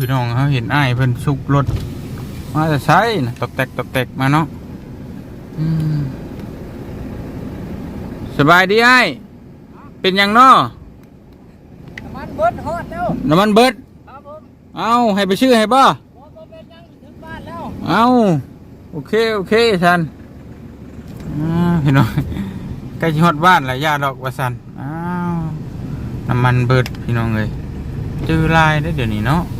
พี่น้องเขาเห็นอ้ายเพิ่นสุกรถมาจะใช้นะตอกแตกตอกแตกมาเนาะอืมสบายดีไอ้ายเป็นหยังเนาะมันเบิดฮอดแล้วน้ำมันเบิดครับผมเอาให้ไปชื่อให้บ่บ่บ่เป็นหยังถึงบ้านแล้วเอาโอเคโอเคท่านอ่าพี่น้องใกล้ชิฮอดบ้านแล้วย่าดอกว่าสันอ้าวน้ำมันเบิดพี่น้องเลยจื้อลายได้อเดี๋ยวนี้เนาะโอ้ยน้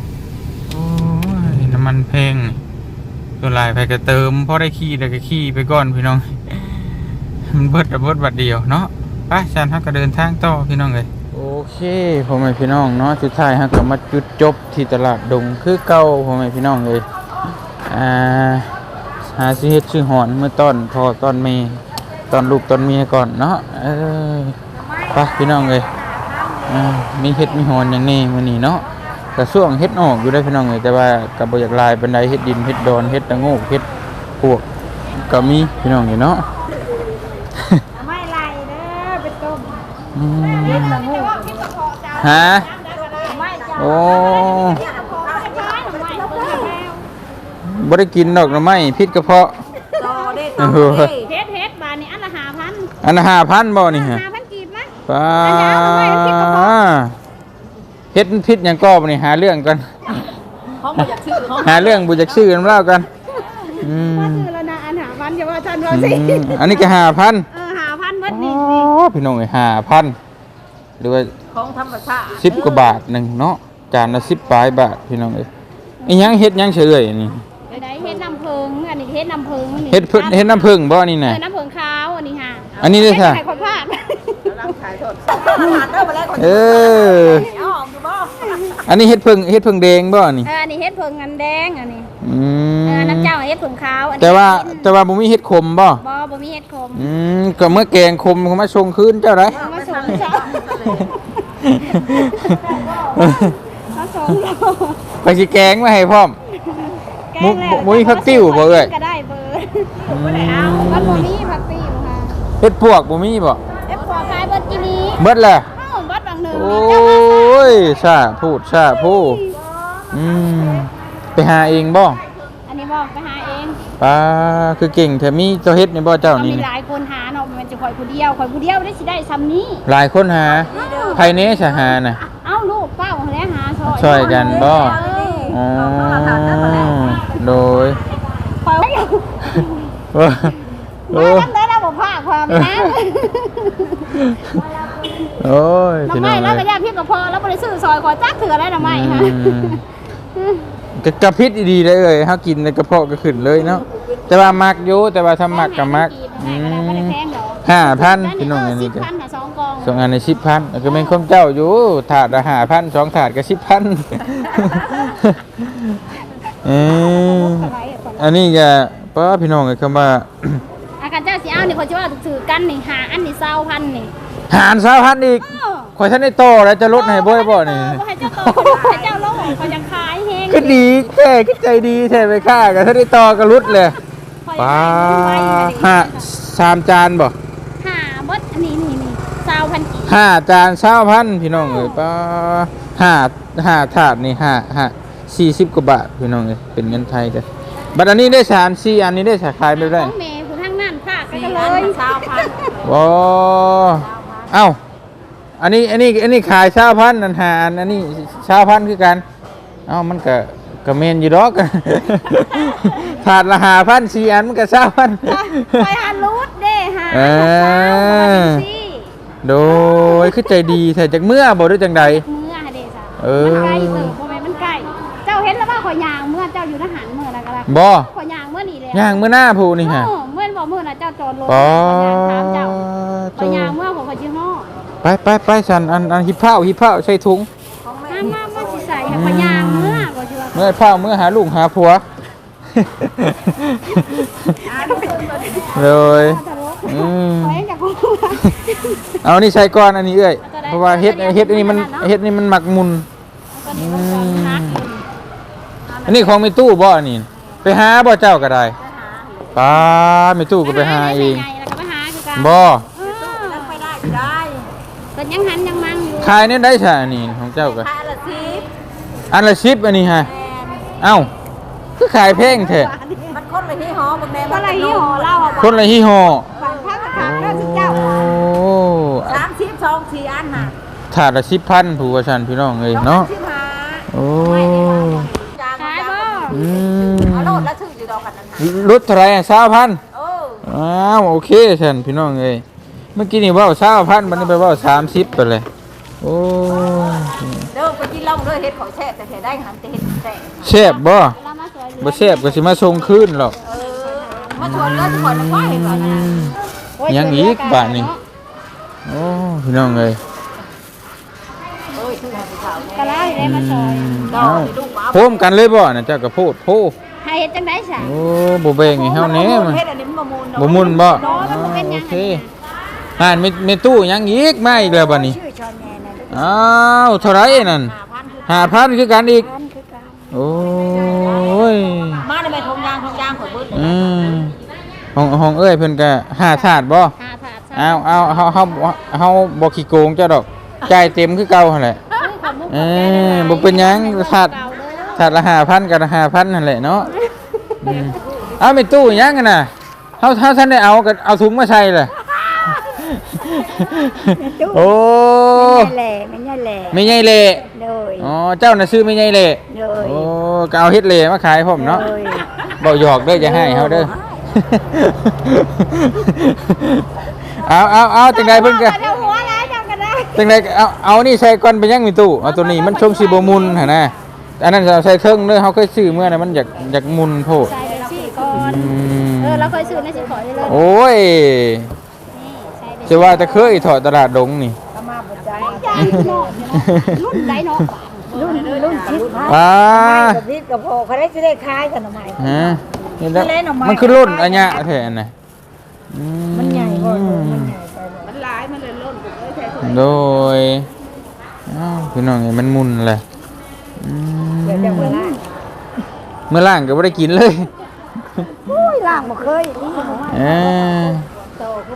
ำมันแพงตัวลายไปก็เติมพอได้ขี่ได้ก็ขี่ไปก่อนพี่น้อง มันเบิดกับเบิดบัดเดียวเนาะไปชันฮักก็เดินทางต่อพี่น้องเลยโอเคพ่อแม่พี่น้องเนาะสุดท้ายฮักก็มาจุดจบที่ตลาดดงคือเก่าพ่อแม่พี่น้องเลยอ่าหาสิเฮ็ดชื่อหอนเมื่อตอนพอตอนเมตอนลูกตอนเมียก่อนเนาะเออไปพี่น้องเลยอ่ามีเฮ็ดมีหอนอย่างนี้มื้อนี้เนาะ กระส่วงเฮ็ดออกอยู่ได้อพี่น้องเลยแต่ว่าก็บ่อยากลายปานใดเฮ็ดดินเฮ็ดดอนเฮ็ดตะโงกเฮ็ดพวกก็มีพี่น้องอยู่เนาะไม่ไรเด้อไปต้มอืมเฮ็ดละงูฮะไม่จ้าโอ้ไม่ไม่เพิ่นแล้วบ่ได้กินดอกหน่อไม้พิษกระเพาะต่อได้เอต่ออได้เฮ็ดเฮ็ดบาทนี่อันละห้าพันอันละ5,000บ่นี่ฮะห้าพันกีบมั้ยป้าอันยาวทำไมมันพิษกระเพาะ เฮ็ดพิษหยังก็บ่นี่หาเรื่องกัน เขาบ่อยากซื้อเขาหาเรื่องบุจักชื่อกันเล่ากันอืมว่าซื้อแล้วนะอันหาพันอย่าว่าฉันว่าอืสิมอันนี้ก็หาพันเออหาพันเบิดอ๋นี่อพี่น้องหาพันหรือว่า ของธรรมชาติสิบกว่าบาทหนึ่งเนาะจานละสิบปลายบาทพี่น้องเอ้ยอีหยังเฮ็ดหยังเฉยๆนี่ไปได้เฮ็ดน้ำผึ้งอันนี้เฮ็ดน้ำผึ้งเฮ็ดเพิ่นเฮ็ดน้ำผึ้งบ่นี่เอน่ะอน้ำผึ้งขาวอันนี้ฮะอันนี้ด้วยค่ะ ไข่ขอดพลาดร่างกายโทษตลาดเด้อบ่แล้วคนเออ เอาออกอยู่บ่อันนี้เฮ็ดผึ้งเฮ็ดผึ้งแดงบ่นี่เอออันนี้เฮ็ดผึ้งอันแดงอันนี้อืเออมน้ำเจ้าเฮ็ดผึ้งขาวอันนี้แต่ว่าแต่ว่าบ่มีเฮ็ดขมบ่บ่บ่มีเฮ็ดคมอืมก็เมื่อแกงขมเขามาส่งคืนเจ้าได้เอามาส่งเจ้ามาส่งเราไปสิแกงมาให้พร้อมมุกมุ้ยผักติ้วบ่เอ่ย ก็ได้เบอร์บ่ได้เอามันบ่มีผักติ้วค่ะเฮ็ดปวกบ่มีบ่เอฟพอขายเบิดกินี้เบิดแหละเอ้าเบิดบางหนึ่งโอนี่เจ้ามา้ ยชาพูดชาพูดอืมไปหาเองบ่อันนี้บอกไปหาเองป้าคือเก่งแถมมีเจ้าเฮ็ดในบ่เจ้าก็นี่มีนะหลายคนหาเนาะมันจะคอยผู้เดียวคอยผู้เดียวได้สิได้ซ้ำนี้หลายคนหาภายในสหาน่ะเอ้าลูกเป้าแล้วหาซอยช่วยกันบ่เอออ๋อโดยคอยเออเอมาอทำได้แล้วบ่พาความนะ โอ้ยทำพี่ไมน้องแล้วก็เอ้ยยาพิษก็พอแล้วบ่ได้ซื้อซอยขอจักเถื่อได้ทำไมฮะอืมกระกระพิษดีๆเลยเอ้ยเฮากินในกระเพาะก็ขึ้นเลยเนาะแต่ว่ามักอยู่แต่ว่าถ้ามักก็มักอืมห้าพันพี่น้องอันนี้ก็ก็พันหาสองกองสองอันในสิบพันก็เป็นข้มเจ้าอยู่ถาดละห้าพันสองถาดก็สิบพันเอออันนี้ก็ป้าพี่น้องก็คำว่าอาการเจ้าสิเอานี่เขาจะว่าถือกันนี่หาอันนี่เศร้าพันนี่ หารสามพันอีกข่อยท่านได้โตแล้วจะลดให้บ่อยบ่นี่เออบ่ให้เจ้าโตให้เจ้าโลกเขายังขายแฮงก็ดีแค่ก็ใจดีแท้ไปค่าก็ท่านได้โตก็ลดเลยป้าห้าสามจานบ่หาเบิดอันนี้นี่นี่เศร้าพันกี่ห้าจานเช้าพันพี่น้องเอ้ยป้าห้าห้าถาดนี่ห้าห้าสี่สิบกว่าบาทพี่น้องเอ้ยเป็นเงินไทยกันบัตรอันนี้ได้สามสี่อันนี้ได้สาขายไปได้ของแม่ผู้ทั้งนั้นค่ะก็สี่เลอันยเช้าพันว้า เอ้า อันนี้อันนี้อันนี้ขายเช้าพันอันหาอันอันนี้เช้าพันคือกัน เอ้ามันก็ก็เมนอยู่ดอก ถาดละหาพันสี่อันมันก็เช้าพันไปหารูดเด้หาเออสิโดยคือใจดีแต่จากเมื่อบ่ด้วยจังใด เมื่อหาเด้จ้ะเออ มันไกลเติบบ่แม่นมันไกลเจ้าเห็นแล้วว่าขอยยางเมื่อเจ้าอยู่ทหารเมื่อนะก็แล้วบ่ขอยยางเมื่อนี่แหละย่างเมื่อหน้าผู้นี่ฮะ เออเมื่อบ่เมื่อน่ะเจ้าจอดรถปอขอยยางถามเจ้าขอยยางเมื่อผมขอยชื่อฮ้อ ไปไปไปสันอันอันฮิปเผาฮิปเผาใส่ถุงมามามาสิใส่ให้ขอยยางเมื่อบ่ชื่อว่าเมื่อเผาเมื่อหาลูกหาผัวเลยอืมขอยยังจะพูดเอานี่ใส่ก้อนอันนี้เอ้ยเพราะว่าเฮ็ดเฮ็ดอันนี้มันเฮ็ดอันนี่มันหมักมุนก็นี่มันของนักอยู่อันนี้ของมีตู้บ่อันนี้ไปหาบ่เจ้าก็ได้ป้ามีตู้ก็ไปหาเองไแล้วก็ไปหาคือกันบ่เออนั่งไปได้ ได้ก็ยังหันยังมังอยู่ขายเนี่ยได้ใช่อันนี้ของเจ้าก็ขายละสิบอันละสิบอันนี้ฮะแมนเอ้าคือขายแพงแท้มันคนละที่หอมึงแม่ก็เลยยี่ห้อเหล้าอะคนละยี่ห้อฝากพักถามเรื่องสิเจ้าโอ้สามสิบสองสี่อันน่ะถาดละสิบพันผู้ว่าชันพี่น้องเอ้ยเนาะสิบห้าโอ้ขายบ่อืมเอาโลดแล้วชื่ออยู่ดอกกันนั่นน่ะรถเท่าไหรสามพันโอ้อ้าวโอเคชันพี่น้องเอ้ย เมื่อกี้นี่เว่าสามพันมันนี้ไปเว่าสามสิบไปเลย โอ้เด้อไปกินเหล้าเด้อเฮ็ดของแซ่บแต่เฮ็ดได้หันแต่เฮ็ดแซ่บแซ่บบ่เรามาสวยเหลือบ่แซ่บก็สิมาส่งคืนหรอกเออมาชวนเลือดทุกคนมาเห็นก่อนนะโอ้ยังอีกบาทนี่โอ้พี่น้องเอ้ยเอ้ยชื่อให้ผู้สาวกะลาอยู่ได้มาซอยเอ้าโพมกันเลยบ่น่ะเจ้าก็โพดโพให้เฮ็ดจังได๋ซะโอ้บ่แบ่งให้เฮาแหน่มันเฮ็ดอันนี้มันบ่มูลบ่มุนบ่น้อยมันบ่เป็นหโอยังเค ห่านมีมีตู้ยังอีกมาอีกแล้วบัดนี้ ชื่อชอนแม่นั่นอ้าวเท่าไหรนั่น5,000คือ5,000คือกันอีกพันคือกันโอ้ย มาได้แม่ทงยางทองยางข่อเบิดอืมห้องห้องเอ้ยเพิ่นก็ห้าถาดบ่ห้าถาดซะเอาเอาเฮาเฮาเฮาบ่ขี้โกงเจ้าดอกจ่ายเต็มคือเก่าหั่นแหละ เอ้ยบ่เป็นหยังถาดถาดละ5,000กับ5,000นั่นแหละเนาะอืมเอาไม่ตู้หยังกันน่ะเฮาเฮาท่านได้เอาก็เอาถุงมาใส่เลย โอ้แหล่ไม่ใช่แหล่ไม่ใหญ่เละเลยอ๋อเจ้าน่ะซื้อไม่ใหญ่เละเลยโอ้ก็เอาเฮ็ดเละมาขายผมเนาะบ่หยอกเด้ออย่าให้เฮาเด้อเอาเอาเอาจังไดเพิ่นก็เดี๋ยวหัวแล้วจังกันได้จังไดเอาเอานี่ใส่ก่อนไปยังมีตู้เอาตัวนี้มันชงสิบ่มุนหั่นน่ะอันนั้นใส่เทิงเด้อเฮาเคยซื้อเมื่อน่ะมันอยากอยากมุนโพดใส่ไปสี่ก่อนอืมเออเราเคยซื้อในสิขอได้เลยโอ้ยนี่ใส่ไป จะว่าจะเคยถอดตลาดดงนี่ก็มาบ่ใจใจเนาะรุ่นใดเนาะรุ่นรุ่นชิปอ่ากับพี่กับพ่อเขาได้สิได้ขายกันทำไมฮะนี่แล้วเล่นออกมามัมันคือรุ่นอันเนี้ยแท้น่ะอืมันใหญ่กว่ามันใหญ่ไปมันหลายมันเลยล้นเอ้ยใส่ถุงโดยอ้าวพี่น้องไงมันมุนเลยอืมเดี๋ยวจะเวลาเมื่อล่างก็ไม่ได้กินเลยอุ้ยล่างบ่เคยนี่ของเอ้ย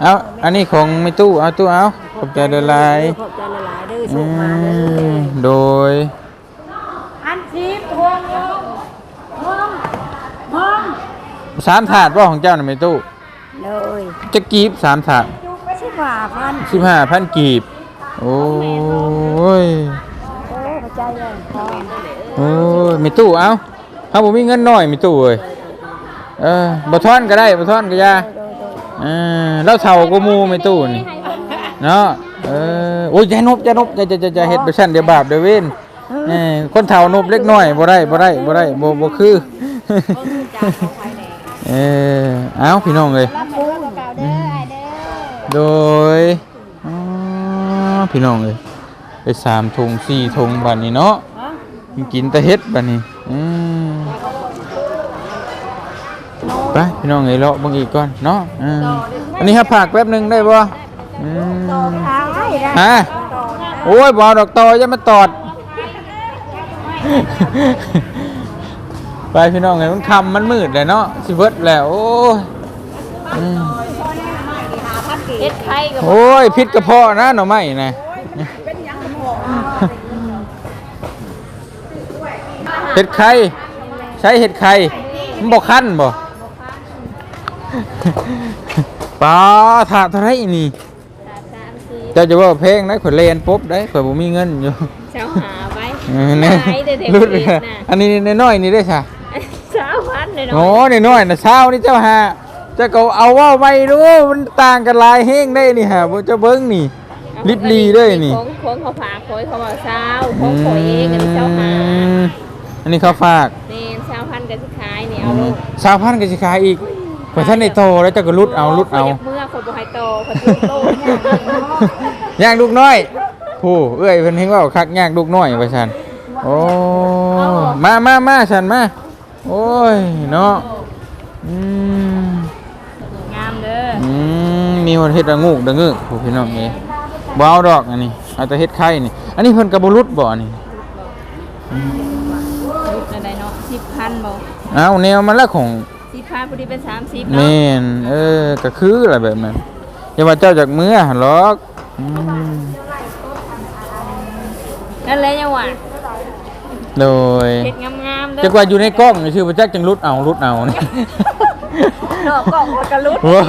เอาอันนี้ของไม่ตู้เอาตู้เอาขอบใจเดลายขอบใจหลายๆเด้ออืส่งมาเด้อมโดย อันชิปทวงลงห้องห้องสามถาดว่าของเจ้าน่ะไม่ตู้เลยจะกีบสามถาดชิบห้าพันสิบห้าพันกีบ โอ้ยโอ้เข้าใจเลยพอโอ้ยไม่ตู้เอาเขาบอกมีเงินน้อยไม่ตู้เอ้ยเออบ่ทอนก็ได้บ่ทอนก็อยา เออแล้วเท่ากูมูไม่ตู้นี่เนาะเออโอ้ยอย่านบอย่านบอย่าจะจะจะเฮ็ดไปซั่นเดี๋ยวบาปเดี๋ยวเว้นเออคนเฒ่านบเล็กน้อยบ่ได้บ่ได้บ่ได้บ่บ่คือเออเอาพี่น้องเอ้ยโดยพี่น้องเอ้ยไปสามถุงสี่ถุงบัดนี้เนาะกินแต่เฮ็ดบัดนี้อื ไปพี่น้องเอ้ยเลาะเบิ่งอีกก่อนเนาะอ่าอันนี้ครับผักแป๊บหนึงได้บ่อืมขายได้ฮะโอ้ยบ่เอาดอกตออย่ามาตอด ไปพี่น้องเอ้ยมันค่ำมันมืดแล้วเนาะสิเบิดแล้วโอ้ยอืมเฮ็ดไข่กับโอ้ยพิษกระเพาะนะหน่อไม้นะเห็ดไข่ใช้เห็ดไข่มันบอกคั้นบ่ ปลาถาดเท่าไรนี่สามสี่เจ้าจะว่าเพลงนะข่อยเล่นปุ๊บได้ข่อยบ่มีเงินอยู่เช้าหาไว้เออเนี่ยขายแต่เด็กรุดเด็กน่ะอันนี้น้อยๆนี่ได้ค่ะเช้าพันเลยเนาะโอ้น้อยๆนะเช้านี่เจ้าหาเจ้าก็เอาว่าไม่รู้มันต่างกันหลายเฮงได้นี่ฮะบ่เจ้าเบิ่งนี่ ลิบลีเด้อนี่ ของของเขาฝากคอยเขาบอกเช้าของข่อยเองอันนี้เช้าหาอืมอันนี้เขาฝาก นี่เช้าพันกับสุดท้ายนี่เอาลูกสาวพันธุ์ก็สิขายอีก กว่าท่านในโตแล้วเจะก็รุดเอารุดเอา เมื่อคนบ่ให้โตคนลูกโตเนี่ยย่างลูกน้อยผู้เอ้ยเพิ่นเห็นว่าคักย่างลูกน้อยว่าซั่นโอ้มามามาฉันมาโอ้ยเนาะอืมงามเด้ออืมมีคนเฮ็ดระงูกระงึกผู้พี่น้องนี่บ่เอาดอกอันนี้เอาแต่เฮ็ดไข่นี่ อันนี้เพิ่นก็บ่รุดบ่อันนี้อะไรเนาะสิบพันบ่เอาแนวมันละของ สิบพันพอดีเป็นสามสิบแม่นเออก็คืออะไรแบบนั้นอย่าว่าเจ้าจากมือหั่นหรอกอืมนั่นแหละยังหวะโดยเฮ็ดงามๆเด้อจักว่าอยู่ในกล้องนี่ชื่อว่าจักจังรุดเอารุดเอานี่ นอกกล่องมันก็รุดว้า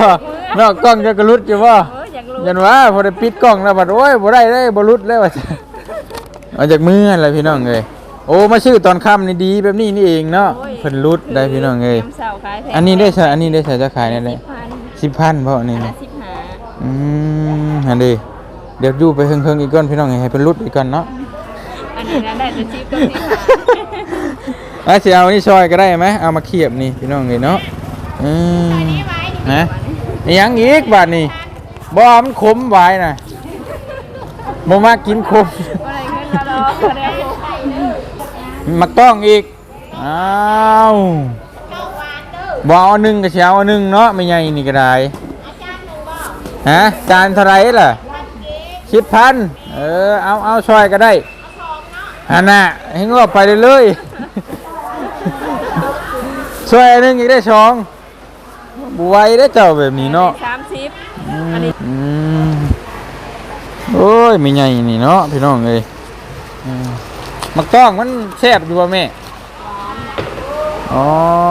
นอกกล้องจะกระรุดอยู่ว่าเอออยากรู้ยันว่าพอได้ปิดกล้องแล้วบัดโอ้ยบ่ได้ได้บ่รุดเลยว่าเอาจากมืออะไรพี่น้องเอ้ย โอ้มาชื่อตอนค่ำนี่ดีแบบนี้นี่เองเนาะเพิ่นรุดได้พี่น้องเอ้ยน้ำเสาขายแพงอันนี้ได้ใช่อันนี้ได้ใช่จะขายได้เลยพันสิบพันเพราะอันนี่ ห้าสิบห้าอืมอันนี้เดี๋ยวดูไปเฮิงๆอีกก่อนพี่น้องให้เพิ่นรุดอีกก่อนเนาะ อันนี้นะได้จะชิปก็สิบห้าอะสิเอานี่ซอยก็ได้ไหมเอามาเขียบนี่พี่น้องเอ้ยเนาะอืมฮะมีหยังอีกบาดนี้บ่มันขมหวายน่ะบ่มากินขมก็ได้เงินละร้อยก็ได้ มักต้องอีกอ้าวบเอาหนึ่งกับเช้าหนึ่งเนาะไม่ใหญ่นี่ก็ได้ฮะจานเท่าไหรล่ะสิบพันเออเอาเอาช่วยก็ได้ฮันน่ะให้งอบไปเลยเลยๆช่วยอันหนึงอีกได้สองบไหวยได้เจ้าแบบนี้เนาะสามสิบอืมโอ้ยไม่ใหญ่นี่เนาะพี่น้องเอ้ยอื มมักต้องมันแซ่บอยู่ป่ะแม่อ๋อ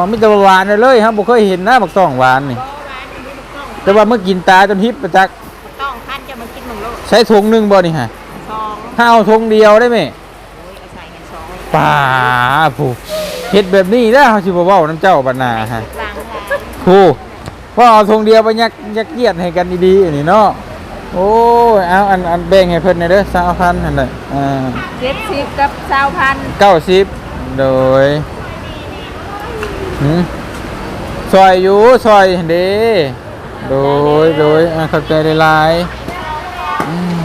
มิตรหวานเลยเลยครับบ่เคยเห็นนะมักต้องหวานนี่แต่ว่าเมื่อกินตาจนฮิปประจักต้องพันจะมากินหนึ่งโลใช้ถุงหนึงบ่นี่ฮะสองถ้าเอาถุงเดียวได้ไหมโอ้ยเอาใส่กันสองป่าผู้เฮ็ดแบบนี้แล้วเขาสิบ่เว้าน้ำเจ้าบัดหนาฮะล้างล้างผู้พอเอาถุงเดียวไปยักยักเยียดให้กันดีๆอันนี่เนาะ โอ้ยเอาอันอันแบ่งให้เพิ่นหน่อยเด้อ20,000นั่นแหละอ่าเจ็ดสิบกับสาวพันเก้าสิบโดยหืมซอยอยู่ซอยเด้โดยโดยอะเข้าใจได้หลายๆอืม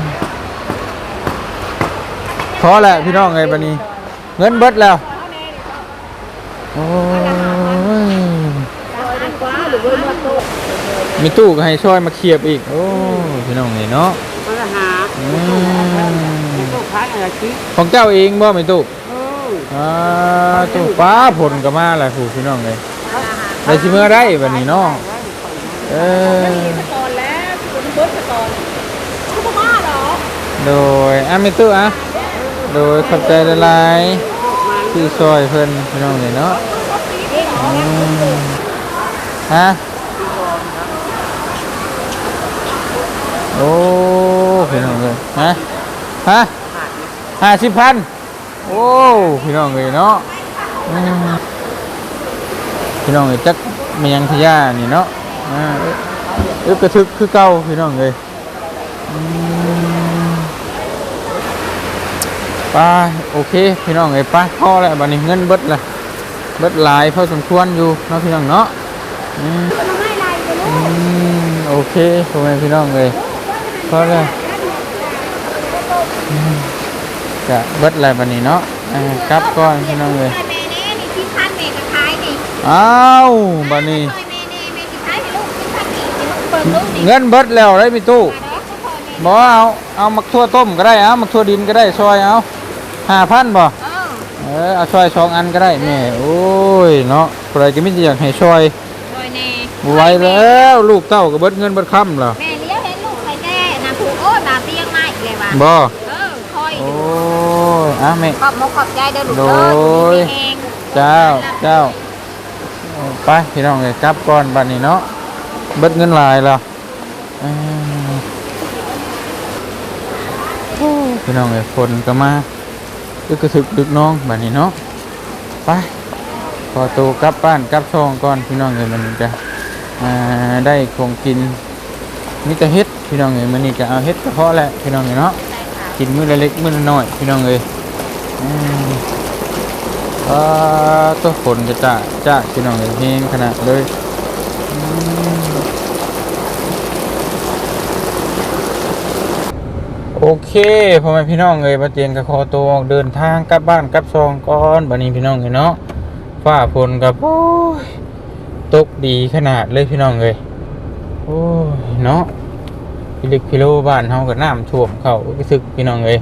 พอแล้วพี่น้องไงบันนี้ เงินเบิดแล้วโอ้ยมีตู้ก็ให้ช่วยมาเคลียบอีก โอ้ พี่น้องไงเนาะมาหาอืมลูกค้าอะไรคิดของเจ้าเองบ่มีตู้เอออ่าตู้ป้าผลก็มาแหละผู้พี่น้องเลยได้ชิเมื่อได้บันนี้เนาะเออตอนแล้วคุณเบิร์ตตอนคุณบ้าเหรอโดยอะมีตู้อะโดยขอบใจละลายๆที่ซอยเพิ่นพี่น้องเลยเนาะอืมฮะ โอ้พี่น้องเลยฮะฮะห้าสิบพันโอ้พี่น้องเลยเนาะอืมพี่น้องเลยจักมันยังทะยานี่เนาะอ่าเอ๊ะเอ๊ะกระทึกคือเก่าพี่น้องเลยอืมไป้าโอเคพี่น้องเลยไป้าพอแล้วบัดนี้เงินเบิดละเบิดหลายพอสมควรอยู่เนาะพี่น้องเนาะอืมอืมโอเคพ่อแม่พี่น้องเลย พอแล้วอืมจะเบิดอะไรบัดนี้เนาะอ่ากลับก่อนพี่น้องเลยแม่เน่นี่ที่พันแม่ก็ขายนี่อ้าวบัดนี้ซอยแม่เน่แม่ที่ขายให้ลูกที่พันนี่ที่ลูกเปิดลูกนี่เงินเบิดแล้วได้มีตู้มาเด้อซอยแม่บ่เอาเอามักทั่วต้มก็ได้เอามักทั่วดินก็ได้ซอยเอาห้าพันบ่เออเออเอาซอยสองอันก็ได้แม่โอ้ยเนาะใครก็ไม่อยากให้ซอยซอยแน่บ่ไหวแล้วลูกเต้าก็เบิดเงินเบิดค่ำแล้วแม่เลี้ยวเห็นลู บ่เออคอยโอ้ยอะแม่ ขอบมกขอบใจเด้อลูกโดเด้อยมีเองเจ้าเจ้าเอาไปพี่น้องเลยกลับก่อนบัดนี้เนาะเบิดเงินหลายแล้วเอิ่มโอ้ยพี่น้องเลยฝนก็มาดึกกระถึกดึกน้องบัดนี้เนาะไปขอตัวกลับบ้านกลับช่องก่อนพี่น้องเลยมันจะอ่าได้ของกินมีแต่เฮ็ด พี่น้องเลยมันนี่ก็เอาเฮ็ดก็พอแหละพี่น้องเลยเนาะกินมื้อละเล็กมื้อละน้อยพี่น้องเลยอืมอ่าตัวฝนจะจ้าจ้าพี่น้องเลยเพลงขนาดเลยโอเคพ่อแม่พี่น้องเลยมาเตียนกับคอตัวเดินทางกลับบ้านกลับซองก่อนบัดนี้พี่น้องเลยเนาะฟ้าฝนกับโอ้ยตกดีขนาดเลยพี่น้องเลยโอ้ยเนาะ พิลึกพิโลบ้านเฮากับน้ำท่วมเข้าก็สึกพี่น้องเลย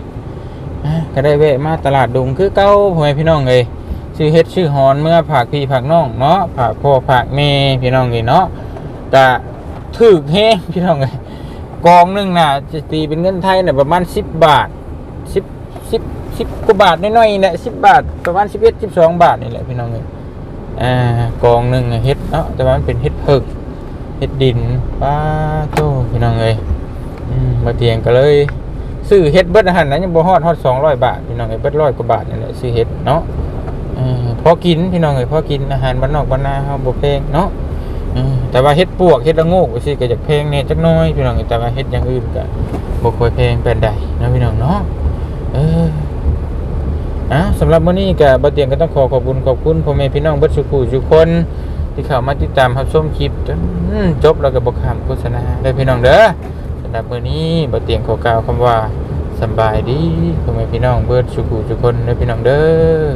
อะก็ได้แวะมาตลาดดงคือเก้าพ่อแม่พี่น้องเลยชื่อเฮ็ดชื่อฮอนเมื่อผักพี่ผักน้องเนาะผักพ่อผักแม่พี่น้องนี่เนาะกะถึกแฮพี่น้องเลยกองหนึ่งน่ะจะตีเป็นเงินไทยน่ะประมาณ10บบาท10 10สิบกว่าบาทน้อยๆเนี่แหละสิบบาทประมาณสิบเอ็ดสิบสองบาทนี่แหละพี่น้องเลยอ่ากองหนึ่งเฮ็ดเนาะแต่ว่ามันเป็นเฮ็ดเพิกเฮ็ดดินป้าโตพี่น้องเลยอื มาเตียงก็เลย ซื้อเฮ็ดเบิดอาหารนั้นยังบ่ฮอดฮอด200บาทพี่น้องเอ้ยเบิดร้อยกว่าบาทนี่แหละซื้อเฮ็ดเนาะพอกินพี่น้องเอ้ยพอกินอาหารบ้านนอกบ้านนาเฮาบ่แพงเนาะแต่ว่าเฮ็ดปวกเฮ็ดละโงกสิก็จะแพงแหน่จักหน้อยพี่น้องแต่ว่าเฮ็ดอย่างอื่นก็บ่ค่อยแพงเปานใดนะพี่น้องเนาะเอออะสำหรับมื้อนี้ก็บ่เตียงก็ต้องขอขอบคุณขอบคุณพ่อแม่พี่น้องเบิดสุขุทุกคน ที่เข้ามาติดตามรับชมคลิปจนจบแล้วก็บ่ข้ามโฆษณาเด้พี่น้องเด้อำหรับมื้อนี้บ่เตียงขอกล่าวคำว่าสบายดีพ่อแม่พี่น้องเบิดสุขุทุกคนเด้อพี่น้องเด้อ